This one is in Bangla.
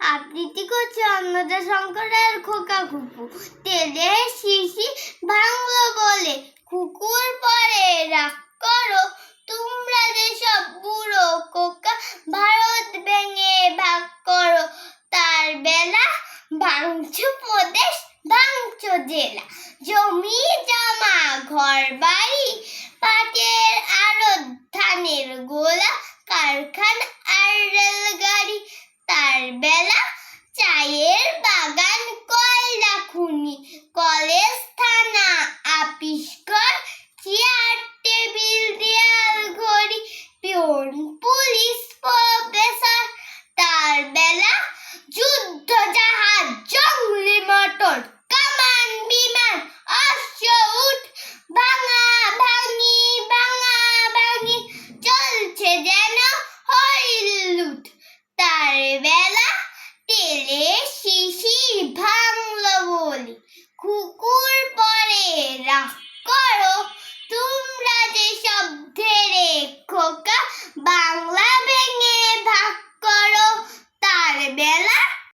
আবৃত্তি করছে অন্নদা শঙ্করের খোকা খুকু। তেলে শিশি ভাঙলো বলে কুকুর পরে রাগ করো, তোমরা যেসব বুড়ো কোকা ভারত ভেঙে ভাগ করো, তার বেলা ভাঙছো প্রদেশ, ভাঙছো জেলা। জমি, জমা, ঘর, বাড়ি, পাটের আরও ধানের গোলা, কারখানা পেলে শিশির ভাঙলো বলি। কুকুর পরে রাগ করো তোমরা যে সব ধেরে খোকা